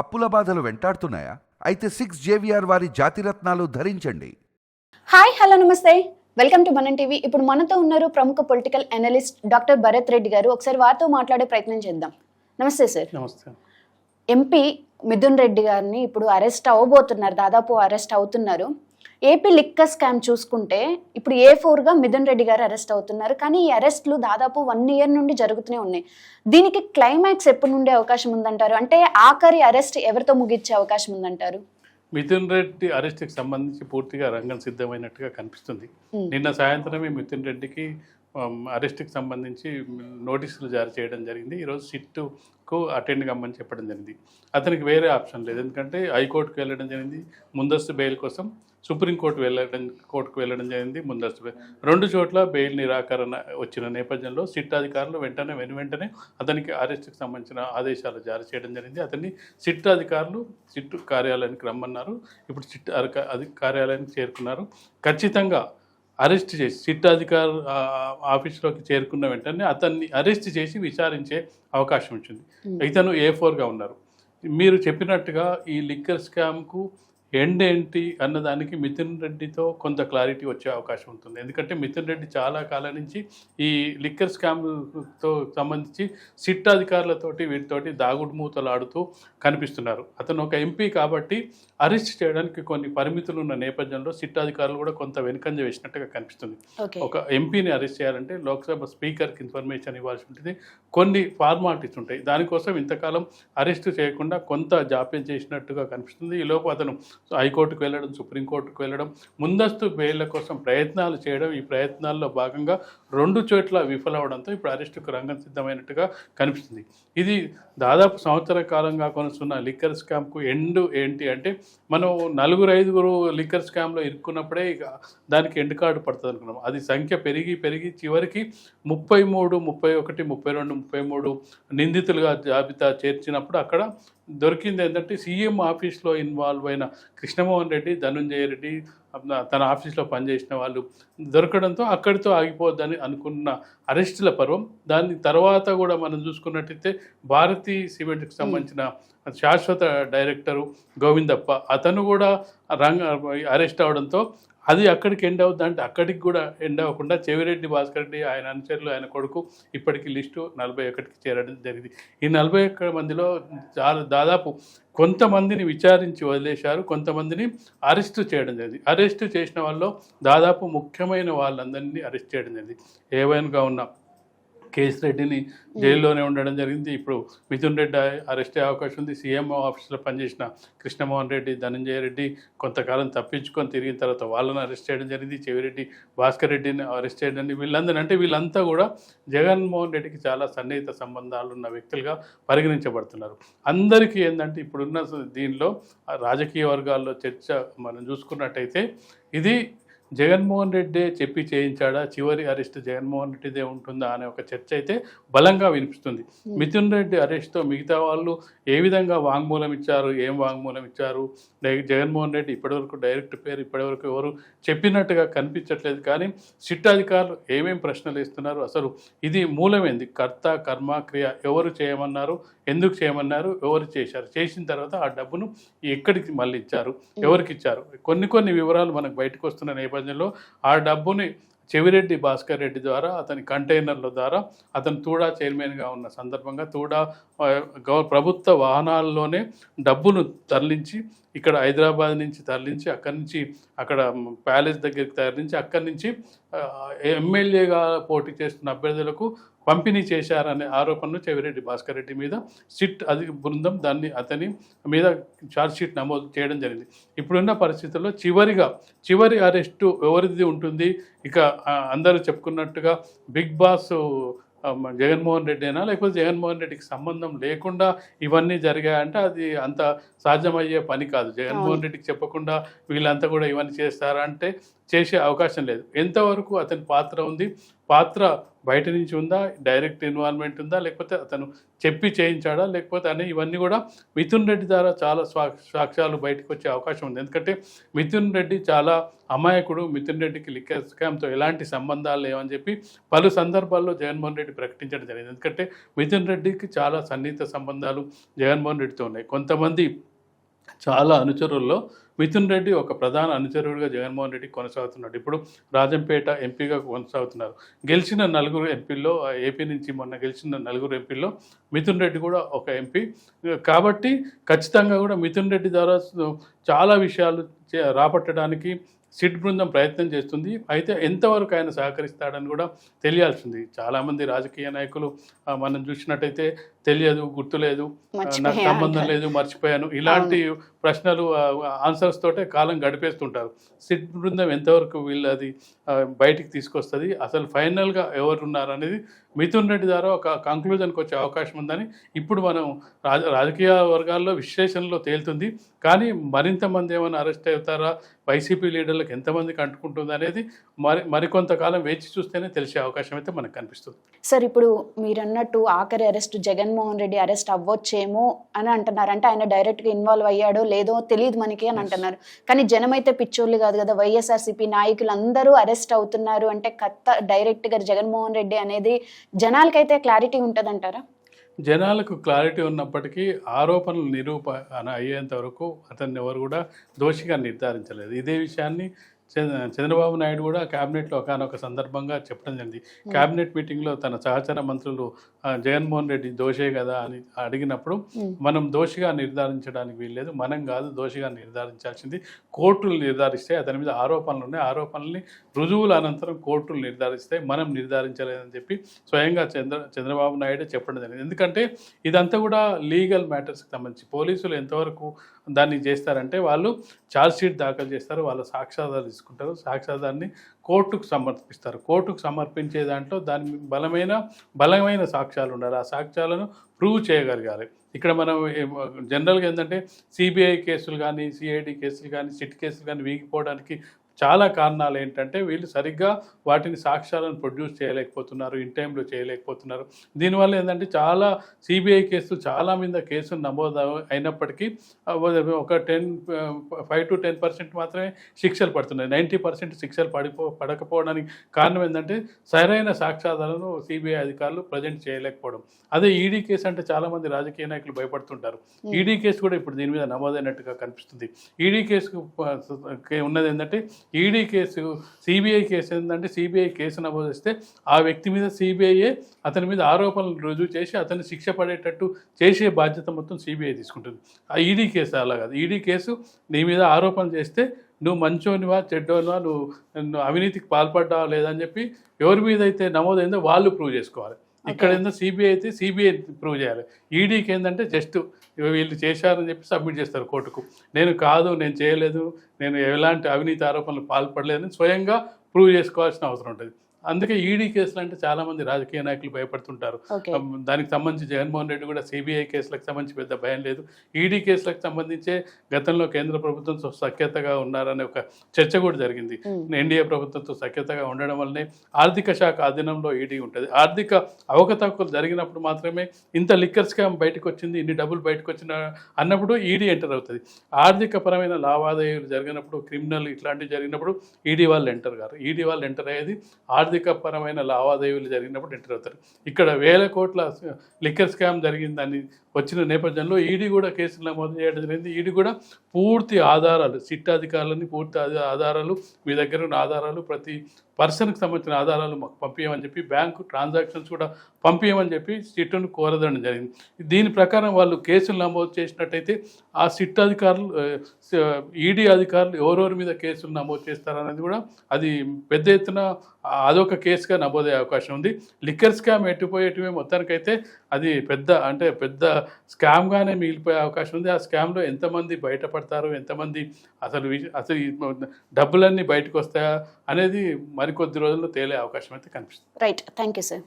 అప్పుల బాధలు వెంటాడుతున్నాయా? అయితే సిక్స్ జేవిఆర్ వారి జాతిరత్నాలు ధరించండి. Hi hello namaste. Welcome to Manam TV ఇప్పుడు మనతో ఉన్నారు ప్రముఖ political analyst doctor Bharat Reddy garu. ఒకసారి వారితో మాట్లాడే ప్రయత్నం చేద్దాం. నమస్తే సార్ నమస్తే. ఎంపీ మిథున్ రెడ్డి గారిని ఇప్పుడు అరెస్ట్ అవ్వబోతున్నారు. దాదాపు అరెస్ట్ అవుతున్నారు. ఏపీ లిక్కర్ స్కామ్ చూసుకుంటే ఇప్పుడు ఏ ఫోర్గా మిథున్ రెడ్డి గారు అరెస్ట్ అవుతున్నారు. కానీ ఈ అరెస్ట్లు దాదాపు వన్ ఇయర్ నుండి జరుగుతూనే ఉన్నాయి. దీనికి క్లైమాక్స్ ఎప్పుడు నుండే అవకాశం ఉందంటారు? అంటే ఆఖరి అరెస్ట్ ఎవరితో ముగించే అవకాశం ఉందంటారు? మిథున్ రెడ్డి అరెస్ట్కి సంబంధించి పూర్తిగా రంగం సిద్ధమైనట్టుగా కనిపిస్తుంది. నిన్న సాయంత్రమే మిథున్ రెడ్డికి అరెస్ట్కి సంబంధించి నోటీసులు జారీ చేయడం జరిగింది. ఈరోజు సిట్టుకు అటెండ్ కమ్మని చెప్పడం జరిగింది. అతనికి వేరే ఆప్షన్ లేదు. ఎందుకంటే హైకోర్టుకు వెళ్ళడం జరిగింది. ముందస్తు బెయిల్ కోసం సుప్రీంకోర్టు వెళ్ళడం కోర్టుకు వెళ్ళడం జరిగింది. ముందస్తు రెండు చోట్ల బెయిల్ నిరాకరణ వచ్చిన నేపథ్యంలో సిట్ అధికారులు వెంటనే వెను వెంటనే అతనికి అరెస్ట్కి సంబంధించిన ఆదేశాలు జారీ చేయడం జరిగింది. అతన్ని సిట్ అధికారులు సిట్ కార్యాలయానికి రమ్మన్నారు. ఇప్పుడు సిట్ అధిక- అది కార్యాలయానికి చేరుకున్నారు. ఖచ్చితంగా అరెస్ట్ చేసి సిట్ అధికారు ఆఫీస్లోకి చేరుకున్న వెంటనే అతన్ని అరెస్ట్ చేసి విచారించే అవకాశం ఉంటుంది. ఇతను ఏ ఫోర్గా ఉన్నారు మీరు చెప్పినట్టుగా ఈ లిక్కర్ స్కామ్కు ఎండ్ ఏంటి అన్నదానికి మిథున్ రెడ్డితో కొంత క్లారిటీ వచ్చే అవకాశం ఉంటుంది. ఎందుకంటే మిథున్ రెడ్డి చాలా కాలం నుంచి ఈ లిక్కర్ స్కామ్తో సంబంధించి సిట్ అధికారులతోటి వీటితోటి దాగుడు మూతలు ఆడుతూ కనిపిస్తున్నారు. అతను ఒక ఎంపీ కాబట్టి అరెస్ట్ చేయడానికి కొన్ని పరిమితులు ఉన్న నేపథ్యంలో సిట్ అధికారులు కూడా కొంత వెనుకంజ వేసినట్టుగా కనిపిస్తుంది. ఒక ఎంపీని అరెస్ట్ చేయాలంటే లోక్సభ స్పీకర్కి ఇన్ఫర్మేషన్ ఇవ్వాల్సి ఉంటుంది. కొన్ని ఫార్మాలిటీస్ ఉంటాయి. దానికోసం ఇంతకాలం అరెస్ట్ చేయకుండా కొంత జాప్యం చేసినట్టుగా కనిపిస్తుంది. ఈలోపు అతను హైకోర్టుకు వెళ్ళడం సుప్రీంకోర్టుకు వెళ్ళడం ముందస్తు బెయిల్ల కోసం ప్రయత్నాలు చేయడం ఈ ప్రయత్నాల్లో భాగంగా రెండు చోట్ల విఫలవడంతో ఇప్పుడు అరెస్టుకు రంగం సిద్ధమైనట్టుగా కనిపిస్తుంది. ఇది దాదాపు సంవత్సర కాలంగా కొనస్తున్న లిక్కర్ స్కామ్కు ఎండ్ ఏంటి అంటే మనం నలుగురు ఐదుగురు లిక్కర్ స్కామ్లో ఇరుక్కున్నప్పుడే ఇక దానికి ఎండ్ కార్డు పడుతుంది అనుకున్నాం అది సంఖ్య పెరిగి పెరిగి చివరికి ముప్పై మూడు ముప్పై ఒకటి ముప్పై రెండు ముప్పై మూడు నిందితులుగా జాబితా చేర్చినప్పుడు అక్కడ దొరికింది ఏంటంటే సీఎం ఆఫీస్లో ఇన్వాల్వ్ అయిన కృష్ణమోహన్ రెడ్డి ధనుంజయ రెడ్డి తన ఆఫీస్లో పనిచేసిన వాళ్ళు దొరకడంతో అక్కడితో ఆగిపోద్దని అనుకున్న అరెస్టుల పర్వం. దాని తర్వాత కూడా మనం చూసుకున్నట్టయితే భారతీ సిమెంట్కి సంబంధించిన శాశ్వత డైరెక్టరు గోవిందప్ప అతను కూడా రంగ అరెస్ట్ అవడంతో అది అక్కడికి ఎండ్ అవుద్ది అంటే అక్కడికి కూడా ఎండ్ అవ్వకుండా చెవిరెడ్డి భాస్కర్ రెడ్డి ఆయన అనుచరులు ఆయన కొడుకు ఇప్పటికి లిస్టు నలభై ఒకటికి చేరడం జరిగింది. ఈ నలభై ఒక్క మందిలో చాలా దాదాపు కొంతమందిని విచారించి వదిలేశారు కొంతమందిని అరెస్ట్ చేయడం జరిగింది. అరెస్ట్ చేసిన వాళ్ళు దాదాపు ముఖ్యమైన వాళ్ళందరినీ అరెస్ట్ చేయడం జరిగింది. ఏవైనాగా ఉన్న కేసు రెడ్డిని జైల్లోనే ఉండడం జరిగింది. ఇప్పుడు మిథున్ రెడ్డి అరెస్ట్ అయ్యే అవకాశం ఉంది. సీఎం ఆఫీస్లో పనిచేసిన కృష్ణమోహన్ రెడ్డి ధనంజయ రెడ్డి కొంతకాలం తప్పించుకొని తిరిగిన తర్వాత వాళ్ళని అరెస్ట్ చేయడం జరిగింది. చెవిరెడ్డి భాస్కర్ రెడ్డిని అరెస్ట్ చేయడం వీళ్ళందరూ అంటే వీళ్ళంతా కూడా జగన్మోహన్ రెడ్డికి చాలా సన్నిహిత సంబంధాలు ఉన్న వ్యక్తులుగా పరిగణించబడుతున్నారు. అందరికీ ఏంటంటే ఇప్పుడున్న దీనిలో రాజకీయ వర్గాల్లో చర్చ మనం చూసుకున్నట్టయితే ఇది జగన్మోహన్ రెడ్డే చెప్పి చేయించాడా? చివరి అరెస్ట్ జగన్మోహన్ రెడ్డిదే ఉంటుందా అనే ఒక చర్చ అయితే బలంగా వినిపిస్తుంది. మిథున్ రెడ్డి అరెస్ట్తో మిగతా వాళ్ళు ఏ విధంగా వాంగ్మూలం ఇచ్చారు? ఏం వాంగ్మూలం ఇచ్చారు? జగన్మోహన్ రెడ్డి ఇప్పటివరకు డైరెక్ట్ పేరు ఇప్పటివరకు ఎవరు చెప్పినట్టుగా కనిపించట్లేదు. కానీ సిట్ అధికారులు ఏమేం ప్రశ్నలు ఇస్తున్నారు అసలు ఇది మూలమేంది. కర్త కర్మ క్రియ ఎవరు చేయమన్నారు? ఎందుకు చేయమన్నారు? ఎవరు చేశారు? చేసిన తర్వాత ఆ డబ్బును ఎక్కడికి మళ్ళీ ఇచ్చారు? ఎవరికి ఇచ్చారు? కొన్ని కొన్ని వివరాలు మనకు బయటకు వస్తున్న నేపథ్యంలో ఆ డబ్బుని చెవిరెడ్డి భాస్కర్ రెడ్డి ద్వారా అతని కంటైనర్ల ద్వారా అతను తూడా చైర్మన్గా ఉన్న సందర్భంగా తూడా గవ ప్రభుత్వ వాహనాల్లోనే డబ్బును తరలించి ఇక్కడ హైదరాబాద్ నుంచి తరలించి అక్కడి నుంచి అక్కడ ప్యాలెస్ దగ్గరికి తరలించి అక్కడి నుంచి ఎమ్మెల్యేగా పోటీ చేస్తున్న అభ్యర్థులకు పంపిణీ చేశారనే ఆరోపణలు చెవిరెడ్డి భాస్కర్ రెడ్డి మీద సిట్ అది బృందం దాన్ని అతని మీద షీట్ నమోదు చేయడం జరిగింది. ఇప్పుడున్న పరిస్థితుల్లో చివరిగా చివరి అరెస్టు ఎవరిది ఉంటుంది? ఇక అందరూ చెప్పుకున్నట్టుగా బిగ్ బాస్ జగన్మోహన్ రెడ్డినా? లేకపోతే జగన్మోహన్ రెడ్డికి సంబంధం లేకుండా ఇవన్నీ జరిగాయంటే అది అంత సాధ్యమయ్యే పని కాదు. జగన్మోహన్ రెడ్డికి చెప్పకుండా వీళ్ళంతా కూడా ఇవన్నీ చేస్తారా అంటే చేసే అవకాశం లేదు. ఎంతవరకు అతని పాత్ర ఉంది? పాత్ర బయట నుంచి ఉందా? డైరెక్ట్ ఇన్వాల్వ్మెంట్ ఉందా? లేకపోతే అతను చెప్పి చేయించాడా? లేకపోతే అని ఇవన్నీ కూడా మిథున్ రెడ్డి ద్వారా చాలా సాక్ష్యాలు బయటకు వచ్చే అవకాశం ఉంది. ఎందుకంటే మిథున్ రెడ్డి చాలా అమాయకుడు. మిథున్ రెడ్డికి లిక్కర్ స్కామ్తో ఎలాంటి సంబంధాలు లేవని చెప్పి పలు సందర్భాల్లో జగన్మోహన్ రెడ్డి ప్రకటించడం జరిగింది. ఎందుకంటే మిథున్ రెడ్డికి చాలా సన్నిహిత సంబంధాలు జగన్మోహన్ రెడ్డితో ఉన్నాయి. కొంతమంది చాలా అనుచరుల్లో మిథున్ రెడ్డి ఒక ప్రధాన అనుచరుడిగా జగన్మోహన్ రెడ్డి కొనసాగుతున్నాడు. ఇప్పుడు రాజంపేట ఎంపీగా కొనసాగుతున్నారు. గెలిచిన నలుగురు ఎంపీల్లో ఏపీ నుంచి మొన్న గెలిచిన నలుగురు ఎంపీల్లో మిథున్ రెడ్డి కూడా ఒక ఎంపీ. కాబట్టి ఖచ్చితంగా కూడా మిథున్ రెడ్డి ద్వారా చాలా విషయాలు చే- రాబట్టడానికి సిట్ బృందం ప్రయత్నం చేస్తుంది. అయితే ఎంతవరకు ఆయన సహకరిస్తాడని కూడా తెలియాల్సింది. చాలామంది రాజకీయ నాయకులు మనం చూసినట్టయితే తెలియదు గుర్తులేదు నాకు సంబంధం. లేదు మర్చిపోయాను. ఇలాంటి ప్రశ్నలు ఆన్సర్స్ తోటే కాలం గడిపేస్తుంటారు. సిట్ బృందం ఎంతవరకు వీళ్ళు అది బయటికి తీసుకొస్తుంది అసలు ఫైనల్గా ఎవరు ఉన్నారనేది మిథున్ రెడ్డి ద్వారా ఒక కంక్లూజన్కి వచ్చే అవకాశం ఉందని ఇప్పుడు మనం రాజ రాజకీయ వర్గాల్లో విశ్లేషణలో తేలుతుంది. కానీ మరింత మంది ఏమైనా అరెస్ట్ అవుతారా వైసీపీ లీడర్లకు ఎంతమందికి అంటుకుంటుంది అనేది మరి మరికొంతకాలం వేచి చూస్తేనే తెలిసే అవకాశం అయితే మనకు కనిపిస్తుంది. సార్ ఇప్పుడు మీరు అన్నట్టు ఆఖరి అరెస్ట్ జగన్మోహన్ రెడ్డి అరెస్ట్ అవ్వచ్చేమో అని అంటున్నారు. అంటే ఆయన డైరెక్ట్గా ఇన్వాల్వ్ అయ్యాడో లేదో తెలియదు మనకి అని అంటున్నారు. కానీ జనం అయితే పిచ్చోళ్ళు కాదు కదా. వైఎస్ఆర్సీపీ నాయకులు అందరూ అరెస్ట్ అవుతున్నారు అంటే కత్త డైరెక్ట్గా జగన్మోహన్ రెడ్డి అనేది జనాలకైతే క్లారిటీ ఉంటదంటారా? జనాలకు క్లారిటీ ఉన్నప్పటికీ ఆరోపణలు నిరూపణ అయ్యేంత వరకు అతన్ని ఎవరు కూడా దోషిగా నిర్ధారించలేదు. ఇదే విషయాన్ని చంద్ర- చంద్రబాబు నాయుడు కూడా క్యాబినెట్లో ఒకనొక సందర్భంగా చెప్పడం జరిగింది. క్యాబినెట్ మీటింగ్లో తన సహచర మంత్రులు జగన్మోహన్ రెడ్డి దోషే కదా అని అడిగినప్పుడు. మనం దోషిగా నిర్ధారించడానికి వీల్లేదు మనం కాదు దోషిగా నిర్ధారించాల్సింది కోర్టులు నిర్ధారిస్తే అతని మీద ఆరోపణలు ఉన్నాయి. ఆరోపణల్ని రుజువుల అనంతరం కోర్టులు నిర్ధారిస్తే మనం నిర్ధారించలేదని చెప్పి స్వయంగా చంద్ర చంద్రబాబు నాయుడు చెప్పడం జరిగింది. ఎందుకంటే ఇదంతా కూడా లీగల్ మ్యాటర్స్కి సంబంధించి. పోలీసులు ఎంతవరకు దాన్ని చేస్తారంటే వాళ్ళు ఛార్జ్ షీట్ దాఖలు చేస్తారు వాళ్ళ సాక్ష్యాధారాలు తీసుకుంటారు. సాక్ష్యాధారాన్ని కోర్టుకు సమర్పిస్తారు. కోర్టుకు సమర్పించే దాంట్లో దాని బలమైన బలమైన సాక్ష్యాలు ఉండాలి. ఆ సాక్ష్యాలను ప్రూవ్ చేయగలగాలి. ఇక్కడ మనం జనరల్గా ఏంటంటే సిబిఐ కేసులు కానీ సిఐడి కేసులు కానీ సిట్ కేసులు కానీ వీగిపోవడానికి చాలా కారణాలు ఏంటంటే వీళ్ళు సరిగ్గా వాటిని సాక్ష్యాలను ప్రొడ్యూస్ చేయలేకపోతున్నారు ఇన్ టైంలో చేయలేకపోతున్నారు. దీనివల్ల ఏంటంటే చాలా సిబిఐ కేసులు చాలా మీద కేసులు నమోదు అయినప్పటికీ ఒక ten five to ten percent మాత్రమే శిక్షలు పడుతున్నాయి. నైంటీ పర్సెంట్ శిక్షలు పడిపో పడకపోవడానికి కారణం ఏంటంటే సరైన సాక్ష్యాధారాలను సిబిఐ అధికారులు ప్రజెంట్ చేయలేకపోవడం. అదే ఈడీ కేసు అంటే చాలామంది రాజకీయ నాయకులు భయపడుతుంటారు. ఈడీ కేసు కూడా ఇప్పుడు దీని మీద నమోదైనట్టుగా కనిపిస్తుంది. ఈడీ కేసుకు ప- కే- ఉన్నది ఏంటంటే ఈడీ కేసు సిబిఐ కేసు ఏంటంటే సిబిఐ కేసు నమోదిస్తే ఆ వ్యక్తి మీద సిబిఐయే అతని మీద ఆరోపణలు రుజువు చేసి అతన్ని శిక్ష పడేటట్టు చేసే బాధ్యత మొత్తం సిబిఐ తీసుకుంటుంది. ఆ ఈడీ కేసు అలా కాదు. ఈడీ కేసు నీ మీద ఆరోపణలు చేస్తే నువ్వు మంచోనివా చెడ్డోనివా నువ్వు నువ్వు అవినీతికి పాల్పడ్డావా లేదని చెప్పి ఎవరి మీద అయితే నమోదైందో వాళ్ళు ప్రూవ్ చేసుకోవాలి. ఇక్కడ ఏందో సిబిఐ అయితే సిబిఐ ప్రూవ్ చేయాలి. ఈడీకి ఏంటంటే జస్ట్ వీళ్ళు చేశారని చెప్పి సబ్మిట్ చేస్తారు కోర్టుకు. నేను కాదు నేను చేయలేదు నేను ఎలాంటి అవినీతి ఆరోపణలు పాల్పడలేదని స్వయంగా ప్రూవ్ చేసుకోవాల్సిన అవసరం ఉంటుంది. అందుకే ఈడీ కేసులు అంటే చాలామంది రాజకీయ నాయకులు భయపడుతుంటారు. దానికి సంబంధించి జగన్మోహన్ రెడ్డి కూడా సిబిఐ కేసులకు సంబంధించి పెద్ద భయం లేదు. ఈడీ కేసులకు సంబంధించే గతంలో కేంద్ర ప్రభుత్వంతో సఖ్యతగా ఉన్నారనే ఒక చర్చ కూడా జరిగింది. ఎన్డీఏ ప్రభుత్వంతో సఖ్యతగా ఉండడం వల్లనే ఆర్థిక శాఖ ఆధీనంలో ఈడీ ఉంటుంది. ఆర్థిక అవకతవకలు జరిగినప్పుడు మాత్రమే ఇంత లిక్కర్ స్కామ్ బయటకు వచ్చింది ఇన్ని డబ్బులు బయటకు వచ్చిన అన్నప్పుడు ఈడీ ఎంటర్ అవుతుంది. ఆర్థిక పరమైన లావాదేవీలు జరిగినప్పుడు క్రిమినల్ ఇట్లాంటివి జరిగినప్పుడు ఈడీ వాళ్ళు ఎంటర్ కారు. ఈడీ వాళ్ళు ఎంటర్ అయ్యేది ఆర్థిక పరమైన లావాదేవీలు జరిగినప్పుడు ఎంటర్ అవుతారు. ఇక్కడ వేల కోట్ల లిక్కర్ స్కామ్ జరిగిందని వచ్చిన నేపథ్యంలో ఈడీ కూడా కేసులు నమోదు చేయడం జరిగింది. ఈడీ కూడా పూర్తి ఆధారాలు సిట్ అధికారులని పూర్తి ఆధారాలు మీ దగ్గర ఉన్న ఆధారాలు ప్రతి పర్సన్కి సంబంధించిన ఆధారాలు మాకు పంపించమని చెప్పి బ్యాంకు ట్రాన్సాక్షన్స్ కూడా పంపించమని చెప్పి సిట్టును కోరదడం జరిగింది. దీని ప్రకారం వాళ్ళు కేసులు నమోదు చేసినట్టయితే ఆ సిట్ అధికారులు ఈడీ అధికారులు ఎవరెవరి మీద కేసులు నమోదు చేస్తారనేది కూడా అది పెద్ద ఎత్తున అదొక కేసుగా నమోదయ్యే అవకాశం ఉంది. లిక్కర్ స్కామ్ ఎట్టిపోయేటివే మొత్తానికైతే అది పెద్ద అంటే పెద్ద స్కామ్గానే మిగిలిపోయే అవకాశం ఉంది. ఆ స్కామ్లో ఎంతమంది బయటపడతారు? ఎంతమంది అసలు అసలు డబ్బులన్నీ బయటకు వస్తాయా అనేది మరికొద్ది రోజుల్లో తేలే అవకాశం అయితే కనిపిస్తుంది. Right thank you sir